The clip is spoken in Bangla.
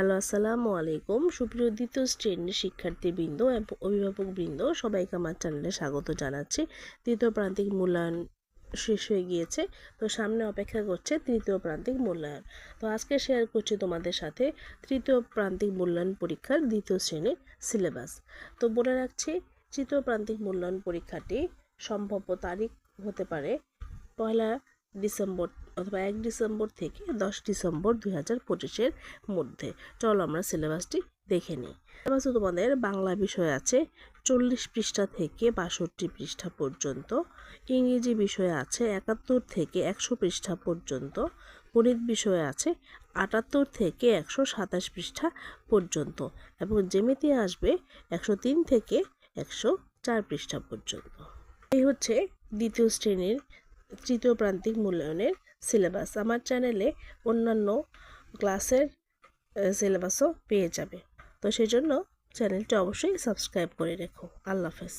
হ্যালো, আসসালামু আলাইকুম। সুপ্রিয় দ্বিতীয় শ্রেণির শিক্ষার্থীবৃন্দ এবং অভিভাবকবৃন্দ, সবাইকে আমার চ্যানেলে স্বাগত জানাচ্ছি। তৃতীয় প্রান্তিক মূল্যায়ন শেষ হয়ে গিয়েছে, তো সামনে অপেক্ষা করছে তৃতীয় প্রান্তিক মূল্যায়ন। তো আজকে শেয়ার করছি তোমাদের সাথে তৃতীয় প্রান্তিক মূল্যায়ন পরীক্ষার দ্বিতীয় শ্রেণির সিলেবাস তো বলে রাখছি, তৃতীয় প্রান্তিক মূল্যায়ন পরীক্ষাটি সম্ভাব্য তারিখ হতে পারে পয়লা ডিসেম্বর অথবা এক ডিসেম্বর থেকে দশ ডিসেম্বর দুই হাজার পঁচিশের মধ্যে। চলো আমরা সিলেবাসটি দেখে নিই। সিলেবাসে তোমাদের বাংলা বিষয় আছে চল্লিশ পৃষ্ঠা থেকে বাষট্টি পৃষ্ঠা পর্যন্ত, ইংরেজি বিষয় আছে একাত্তর থেকে একশো পৃষ্ঠা পর্যন্ত, গণিত বিষয় আছে আটাত্তর থেকে একশো সাতাশ পৃষ্ঠা পর্যন্ত এবং জ্যামিতি আসবে একশো তিন থেকে একশো চার পৃষ্ঠা পর্যন্ত। এই হচ্ছে দ্বিতীয় শ্রেণির তৃতীয় প্রান্তিক মূল্যায়নের সিলেবাস আমার চ্যানেলে অন্যান্য ক্লাসের সিলেবাসও পেয়ে যাবে। তো সেই জন্য চ্যানেলটি অবশ্যই সাবস্ক্রাইব করে রেখো। আল্লাহ হাফেজ।